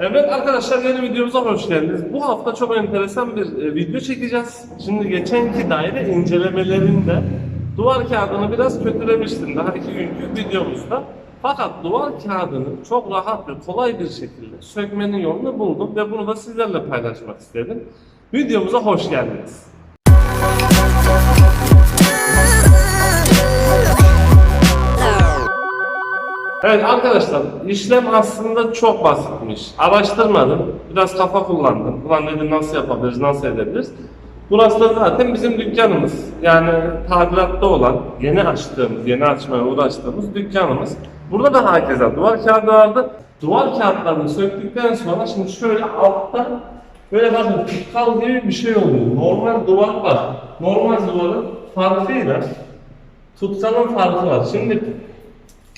Evet arkadaşlar yeni videomuza hoş geldiniz. Bu hafta çok enteresan bir e, video çekeceğiz. Şimdi geçenki daire incelemelerinde duvar kağıdını biraz kötülemiştim daha iki günkü videomuzda. Fakat duvar kağıdını çok rahat ve kolay bir şekilde sökmenin yolunu buldum ve bunu da sizlerle paylaşmak istedim. Videomuza hoş geldiniz. Evet arkadaşlar işlem aslında çok basitmiş. Araştırmadım. Biraz kafa kullandım. Ulan dedim nasıl yapabiliriz, nasıl edebiliriz. Burası da zaten bizim dükkanımız. Yani tadilatta olan, yeni açtığımız, yeni açmaya uğraştığımız dükkanımız. Burada da herkese duvar kağıdı vardı. Duvar kağıtlarını söktükten sonra şimdi şöyle altta böyle bakın tutkal gibi bir şey oluyor. Normal duvar var. Normal duvarın farkıyla tutkalın farkı var. Şimdi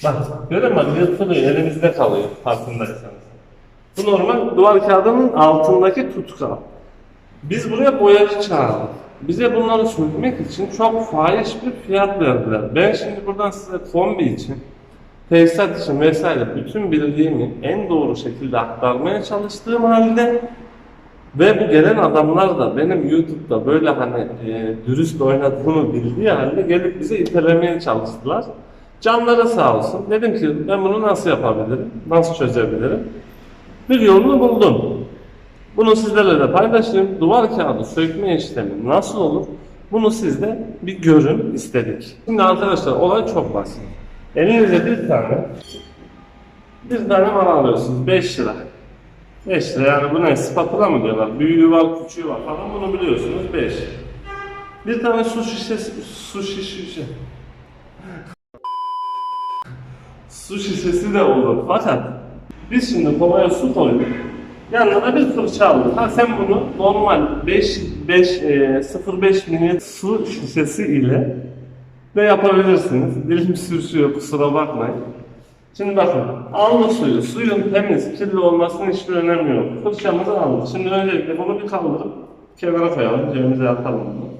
Bak görüyor musun? Yırtılıyor, elimizde kalıyor farkındaysanız. Bu normal duvar kağıdının altındaki tutkal. Biz buraya boyacı çağırdık. Bize bunları sökmek için çok fahiş bir fiyat verdiler. Ben şimdi buradan size kombi için, tesisat için vesaire bütün bildiğimi en doğru şekilde aktarmaya çalıştığım halde ve bu gelen adamlar da benim YouTube'da böyle hani e, dürüst oynadığımı bildiği halde gelip bize itelemeye çalıştılar. Canları sağ olsun. Dedim ki ben bunu nasıl yapabilirim? Nasıl çözebilirim? Bir yolunu buldum. Bunu sizlerle de paylaşayım. Duvar kağıdı sökme işlemi nasıl olur? Bunu sizde bir görün istedik. Şimdi arkadaşlar olay çok basit. Elinize bir tane bir tane mal alıyorsunuz 5 lira. 5 lira yani bu ne spatula mı diyorlar? Büyüğü var, küçüğü var falan bunu biliyorsunuz 5. Bir tane su şişesi, su şişesi. Su şişesi de olur fakat biz şimdi kovaya su koyduk. Yanına da bir fırça aldık. Ha sen bunu normal 5 5 e, 0.5 ml su şişesi ile de yapabilirsiniz. Dilim sürçüyor kusura bakmayın. Şimdi bakın aldık suyu. Suyun temiz, kirli olmasının hiçbir önemi yok. Fırçamızı aldık. Şimdi öncelikle bunu bir kaldırıp kenara koyalım. Cebimize atalım bunu.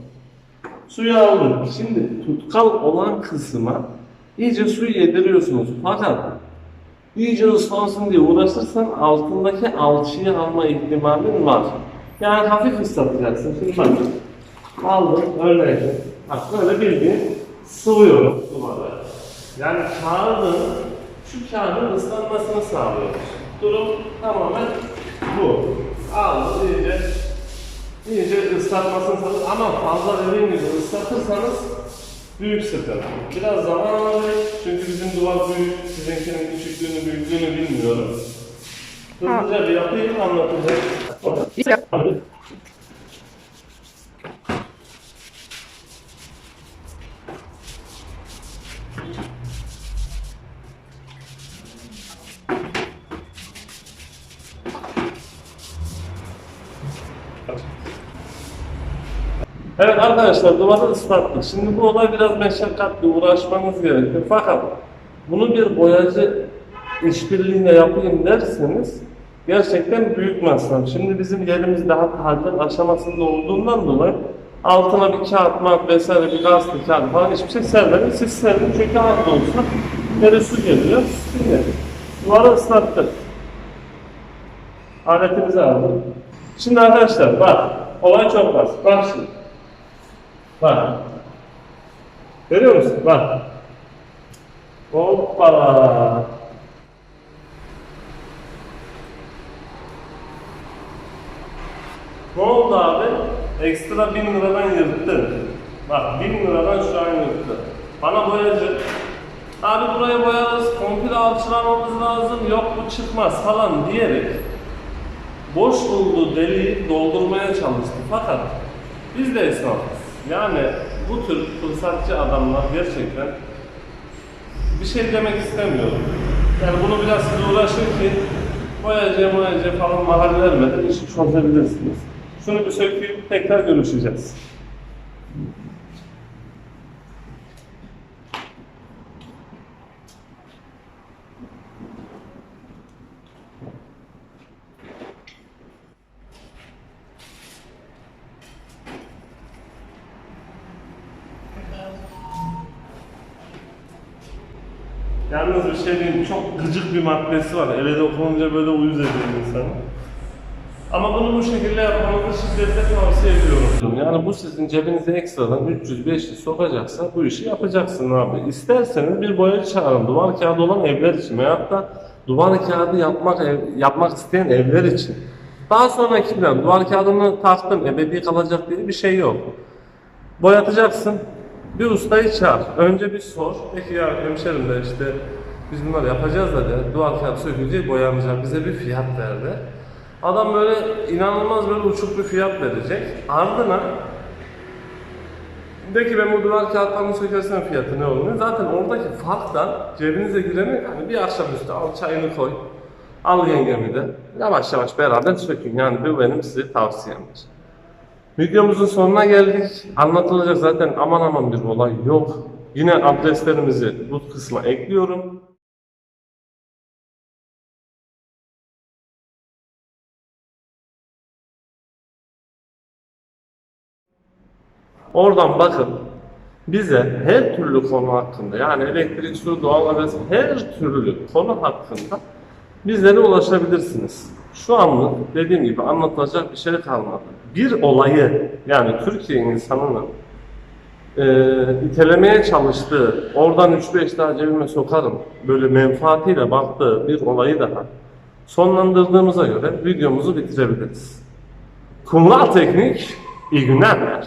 Suyu aldık. Şimdi tutkal olan kısma iyice suyu yediriyorsunuz. Fakat iyice ıslansın diye uğraşırsan altındaki alçıyı alma ihtimalin var. Yani hafif ıslatacaksın. Şimdi bak. Aldım örneğin. Bak böyle bildiğin sıvıyorum duvara. Yani kağıdın şu kağıdın ıslanmasını sağlıyoruz. Durum tamamen bu. Aldım iyice iyice ıslatmasını sağlıyoruz ama fazla dediğim gibi ıslatırsanız büyük sıkıntı. Biraz zaman alacak çünkü bizim duvar büyük, sizinkinin küçüklüğünü, büyüklüğünü bilmiyorum. Hızlıca bir yapayım anlatacak. Evet arkadaşlar duvarı ıslattık. Şimdi bu olay biraz meşakkatli uğraşmanız gerekiyor. Fakat bunu bir boyacı işbirliğine yapayım derseniz gerçekten büyük masraf. Şimdi bizim yerimiz daha tadilat aşamasında olduğundan dolayı altına bir kağıt mat vesaire bir gazete kağıt falan hiçbir şey sermedim. Siz serin çünkü az da olsa yere su geliyor. Şimdi duvarı ıslattık. Aletimizi aldık. Şimdi arkadaşlar bak olay çok basit. Bak şimdi. Bak. Görüyor musun? Bak. Hoppa. Ne oldu abi? Ekstra bin liradan yırttı. Bak bin liradan şu an yırttı. Bana boyacı. Abi buraya boyarız, komple alçılamamız lazım, yok bu çıkmaz falan diyerek boş bulduğu deliği doldurmaya çalıştı. Fakat biz de esnafız. Yani bu tür fırsatçı adamlar gerçekten bir şey demek istemiyorum. Yani bunu biraz siz uğraşın ki boyacı boyacı falan mahal vermeden işi çözebilirsiniz. Şunu bir söküp tekrar görüşeceğiz. Yalnız bir şey çok gıcık bir maddesi var. Ele dokununca böyle uyuz ediyor insanı. Ama bunu bu şekilde yapmanızı şiddetle tavsiye ediyorum. Yani bu sizin cebinize ekstradan 300-500 sokacaksa bu işi yapacaksın abi. İsterseniz bir boyacı çağırın. Duvar kağıdı olan evler için veyahut da duvar kağıdı yapmak ev- yapmak isteyen evler için. Daha sonraki plan duvar kağıdını taktım ebedi kalacak diye bir şey yok. Boyatacaksın. Bir ustayı çağır. Önce bir sor. Peki ya hemşerim de işte biz bunları yapacağız da de, duvar kağıdı sökülecek, boyanacak. Bize bir fiyat verdi. Adam böyle inanılmaz böyle uçuk bir fiyat verecek. Ardına de ki ben bu duvar kağıtlarını sökersem fiyatı ne olur? Zaten oradaki farktan cebinize giremek hani bir akşamüstü al çayını koy. Al yengemi de. Yavaş yavaş beraber sökün. Yani bu benim size tavsiyemdir. Videomuzun sonuna geldik. Anlatılacak zaten aman aman bir olay yok. Yine adreslerimizi bu kısma ekliyorum. Oradan bakın bize her türlü konu hakkında yani elektrik, su, doğalgaz her türlü konu hakkında bizlere ulaşabilirsiniz. Şu anlık dediğim gibi anlatılacak bir şey kalmadı. Bir olayı yani Türkiye insanının e, itelemeye çalıştığı, oradan 3-5 daha cebime sokarım, böyle menfaatiyle baktığı bir olayı daha sonlandırdığımıza göre videomuzu bitirebiliriz. Kumral Teknik, iyi günler.